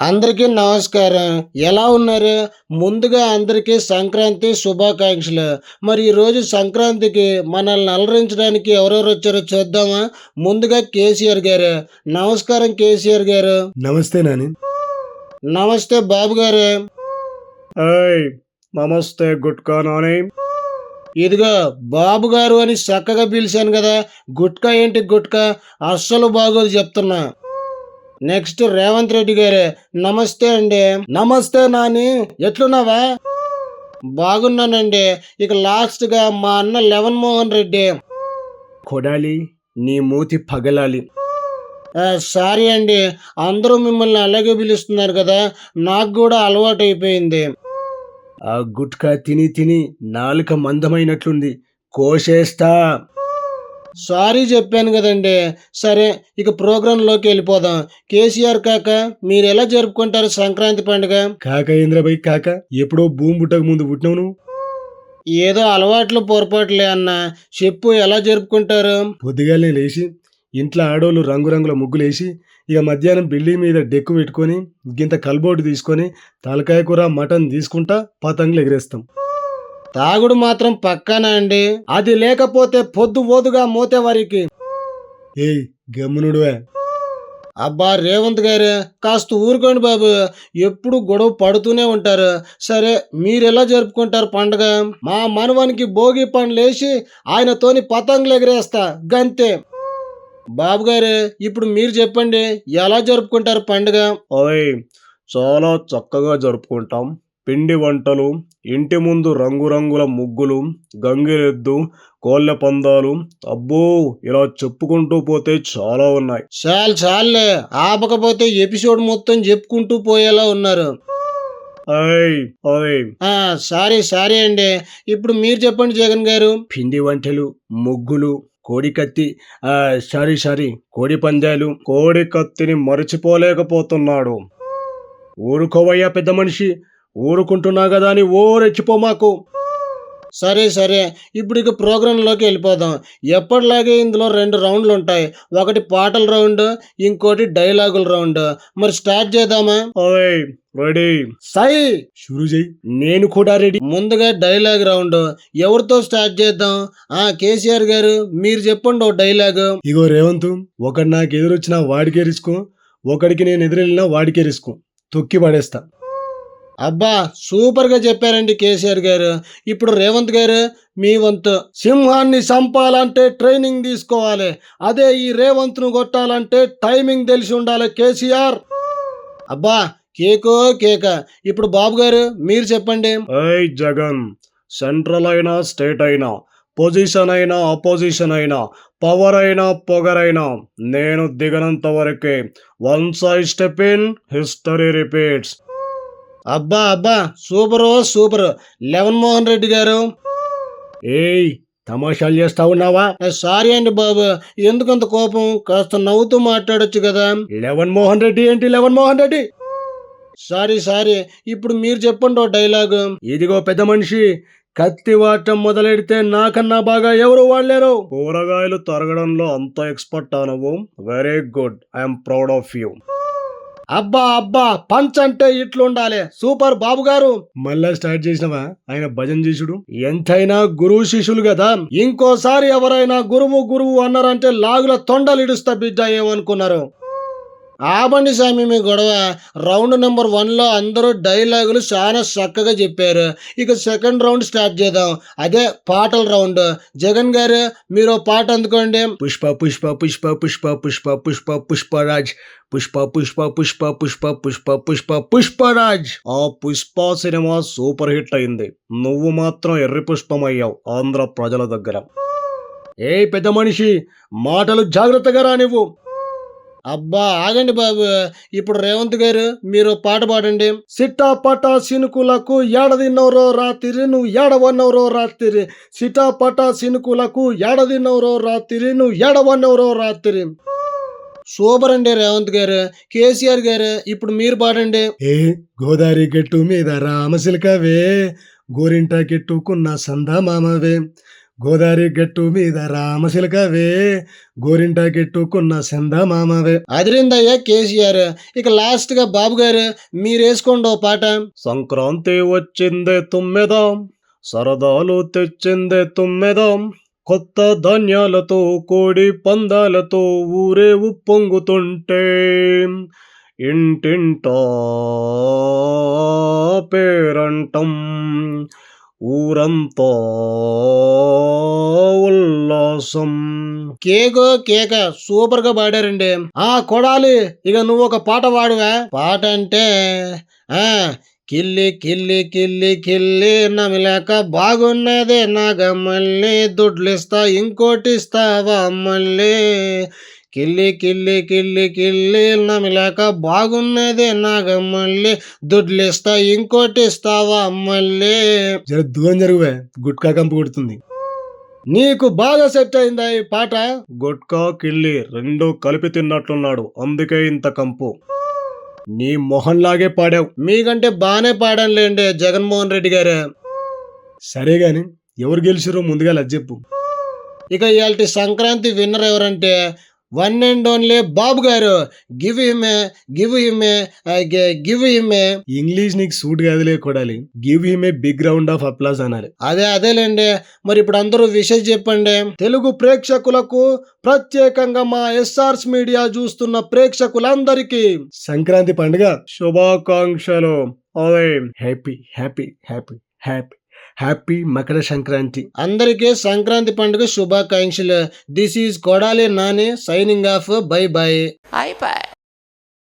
అందరికీ నమస్కారం. ఎలా ఉన్నారు? ముందుగా అందరికీ సంక్రాంతి శుభాకాంక్షలు. మరి ఈరోజు సంక్రాంతికి మనల్ని అలరించడానికి ఎవరెవరు వచ్చారో చూద్దామా? ముందుగా కేసీఆర్ గారు. నమస్కారం కేసీఆర్ గారు. నమస్తే నాని. నమస్తే బాబు గారు. నమస్తే గుట్కా నాని. ఇదిగో బాబు గారు అని చక్కగా పిలిచాను కదా. గుట్కా ఏంటి గుట్కా అస్సలు బాగోదు చెప్తున్నా. నెక్స్ట్ రేవంత్ రెడ్డి గారు. నమస్తే అండి. నమస్తే నాని. ఎట్లున్నావా? బాగున్నానండి. ఇక లాస్ట్గా మా అన్న లెవెన్ మోహన్ రెడ్డి. కొడాలి నీ మూతి పగలాలి. సారీ అండి. అందరూ మిమ్మల్ని అలాగే పిలుస్తున్నారు కదా. నాకు కూడా అలవాటు అయిపోయింది ఆ గుట్కా తిని తిని నాలుక మందమైనట్లుంది. కోసేస్తా. సారీ చెప్పాను కదండి. సరే ఇక ప్రోగ్రాంలోకి వెళ్ళిపోదాం. కేసీఆర్ కాక మీరు ఎలా జరుపుకుంటారు సంక్రాంతి పండుగ? కాక ఇంద్రబాయ్ కాక ఎప్పుడో భూమి పుట్టక ముందు పుట్టినావు నువ్వు ఏదో అలవాట్లు పొరపాట్లే అన్న. చెప్పు ఎలా జరుపుకుంటారు? పొద్దుగాలనే లేచి ఇంట్లో ఆడోళ్ళు రంగురంగుల ముగ్గులేసి ఇక మధ్యాహ్నం బిల్డింగ్ మీద డెక్కు పెట్టుకొని గింత కల్బోర్డు తీసుకొని తలకాయ కూర మటన్ తీసుకుంటా పతంగులు ఎగరేస్తాం. తాగుడు మాత్రం పక్కానా అండి? అది లేకపోతే పొద్దు ఓదుగా మోతే వారికి. ఏయ్ గమ్మునుడువే. అబ్బా రేవంత్ గారే కాస్త ఊరుకోండి బాబు. ఎప్పుడు గొడవ పడుతూనే ఉంటారు. సరే మీరెలా జరుపుకుంటారు పండగ? మా మనవానికి భోగి పండ్లేసి ఆయనతోని పతంగులు ఎగరేస్తా. గంతే. బాబు గారే ఇప్పుడు మీరు చెప్పండి ఎలా జరుపుకుంటారు పండుగ? ఓయ్ చాలా చక్కగా జరుపుకుంటాం. పిండి వంటలు ఇంటి ముందు రంగురంగుల ముగ్గులు గంగిరెద్దు కోళ్ళ పందాలు. అబ్బో ఇలా చెప్పుకుంటూ పోతే చాలా ఉన్నాయి. చాలు చాలులే. ఆపకపోతే ఎపిసోడ్ మొత్తం చెప్పుకుంటూ పోయేలా ఉన్నారు. సారీ సారీ అండి. ఇప్పుడు మీరు చెప్పండి జగన్ గారు. పిండి వంటలు ముగ్గులు కోడి కత్తి ఆ సారీ సారీ కోడి పందాలు. కోడి కత్తిని మరచిపోలేకపోతున్నాడు. ఊరుకోవయ్యా పెద్ద మనిషి. ఊరుకుంటున్నా కదా అని ఓ మాకు. సరే సరే. ఇప్పుడు ఇక ప్రోగ్రాంలోకి వెళ్ళిపోదాం. ఎప్పటిలాగే ఇందులో రెండు రౌండ్లు ఉంటాయి. ఒకటి పాటల రౌండ్ ఇంకోటి డైలాగుల రౌండ్. మరి స్టార్ట్ చేద్దామా? ఓయ్ రెడీ. సై షురు నేను కూడా రెడీ. ముందుగా డైలాగ్ రౌండ్. ఎవరితో స్టార్ట్ చేద్దాం? ఆ కేసీఆర్ గారు మీరు చెప్పండి ఓ డైలాగ్. ఇగో రేవంత్ ఒకడు నాకు ఎదురొచ్చిన వాడికే రిస్కు ఒకడికి నేను ఎదురెళ్ళినా వాడికే రిస్కు. తొక్కి పడేస్తా. అబ్బా సూపర్గా చెప్పారండి కేసీఆర్ గారు. ఇప్పుడు రేవంత్ గారు మీ వంతు. సింహాన్ని చంపాలంటే ట్రైనింగ్ తీసుకోవాలి. అదే ఈ రేవంత్ను కొట్టాలంటే టైమింగ్ తెలిసి ఉండాలి కేసీఆర్. అబ్బా కేకో కేక. ఇప్పుడు బాబు గారు మీరు చెప్పండి. ఏయ్ జగన్ సెంట్రల్ అయినా స్టేట్ అయినా పొజిషన్ అయినా అపోజిషన్ అయినా పవర్ అయినా పొగరైనా నేను దిగనంత వరకే once I step in history repeats. అబ్బా అబ్బా super super. Eleven Mohan Reddy గారు. ఏయ్ తమాషాలు చేస్తా ఉన్నావా? సారీ అండి బాబు. ఎందుకంత కోపం? కాస్త నవ్వుతూ మాట్లాడొచ్చు కదా. లెవెన్ మోహన్ రెడ్డి ఏంటి eleven Mohan Reddy? Sorry sorry. ఇప్పుడు మీరు చెప్పండి ఓ డైలాగు. ఇదిగో పెద్ద మనిషి కత్తి వాటం మొదలెడితే నాకన్నా బాగా ఎవరు వాడలేరు? కూరగాయలు తరగడంలో అంత ఎక్స్పర్ట్ నువ్వు? Very good I'm proud of you అబ్బా అబ్బా పంచ్ అంటే ఇట్లుండాలి. సూపర్ బాబు గారు. మళ్ళా స్టార్ట్ చేసినవా? ఆయన భజన చేసుడు. ఎంతైనా గురువు శిష్యులు కదా. ఇంకోసారి ఎవరైనా గురువు గురువు అన్నారంటే లాగుల తొండలు ఇడుస్తా బిడ్డ ఏమనుకున్నారు? ఆబండి స్వామి మీ గొడవ రౌండ్ నెంబర్ వన్లో అందరూ డైలాగులు చాలా చక్కగా చెప్పారు ఇక సెకండ్ రౌండ్ స్టార్ట్ చేద్దాం అదే పాటల రౌండ్ జగన్ గారు మీరు పాట అందుకోండి పుష్ప పుష్ప పుష్ప పుష్ప పుష్ప పుష్ప పుష్పరాజ్ పుష్ప పుష్ప పుష్ప పుష్ప పుష్ప పుష్ప పుష్పరాజ్ ఆ పుష్ప సినిమా సూపర్ హిట్ అయింది నువ్వు మాత్రం ఎర్రి పుష్పమయ్యావు ఆంధ్ర ప్రజల దగ్గర ఏ పెద్ద మనిషి మాటలు జాగ్రత్తగా రానివ్వు అబ్బా ఆగండి బాబు. ఇప్పుడు రేవంత్ గారు మీరు పాట పాడండి. సిటాపట సినుకులకు ఏడదిన్నవరో రాత్రి నువ్వు ఏడవన్నవరో రాత్రి. సిటాపట సినుకులకు ఏడదిన్నవరో రాత్రి నువ్వు ఏడవన్నవరో రాత్రి. సూపర్ అండి రేవంత్ గారు. కేసీఆర్ గారు ఇప్పుడు మీరు పాడండి. ఏ గోదావరి గట్టు మీద రామశిల్కవే గోరింట గెట్టుకున్న సందా మామవే గోదావరి గట్టు మీద రామశిలకవే గోరింట గెట్టుకున్న సంద మామవే అదిరిందయ్యా కేసీఆర్ ఇక లాస్ట్గా బాబు గారు మీరేసుకోండి ఓ పాట. సంక్రాంతి వచ్చిందే తుమ్మెదా సరదాలు తెచ్చిందే తుమ్మెదా కొత్త ధాన్యాలతో కోడి పందాలతో ఊరే ఉప్పొంగుతుంటే ఇంటింటా పేరంటం. ఊరంతా ఉల్లాసం. కేకో కేక సూపర్గా పాడారండి. ఆ కొడాలి ఇక నువ్వు ఒక పాట పాడువా? పాట అంటే ఆ కిల్లి కిల్లి కిల్లి కిల్లి నమిలేక బాగున్నదే నాగమల్లి. దుడ్లిస్తా ఇంకోటి ఇస్తావా మళ్ళీ కిల్లి కిల్లి కిల్లి కిల్లి నమిలేక బాగున్నదే నాగమల్లి. దుడ్లిస్తా ఇంకోటి ఇస్తావా మళ్ళీ జర దూరం జరుగువే గుట్కా కంపు కొడుతుంది. నీకు బాగా సెట్ అయిందా ఈ పాట? గుట్కా కిళ్ళి రెండు కలిపి తిన్నట్లున్నాడు అందుకే ఇంత కంపు. నీ మొహంలాగే పాడావు. మీకంటే బాగానే పాడానులేండి జగన్మోహన్ రెడ్డి గారే. సరే గాని ఎవరు గెలిచిరో ముందుగా లజ్జ చెప్పు. ఇక ఇవాళ సంక్రాంతి విన్నర్ ఎవరంటే వన్ అండ్ ఓన్లీ బాబు గారు. Give him give him give him English నీకు సూట్ కాదులే Kodali. Give him big round of applause అనాలి అదే అదేలేండి మరి ఇప్పుడు అందరూ విషయం చెప్పండి. తెలుగు ప్రేక్షకులకు ప్రత్యేకంగా మా ఎస్ఆర్స్ మీడియా చూస్తున్న ప్రేక్షకులందరికీ సంక్రాంతి పండుగ శుభాకాంక్షలు. Happy happy happy happy happy Makara Sankranti. అందరికీ సంక్రాంతి పండుగ శుభాకాంక్షలు. This is Kodali Nani signing off bye bye. iPad.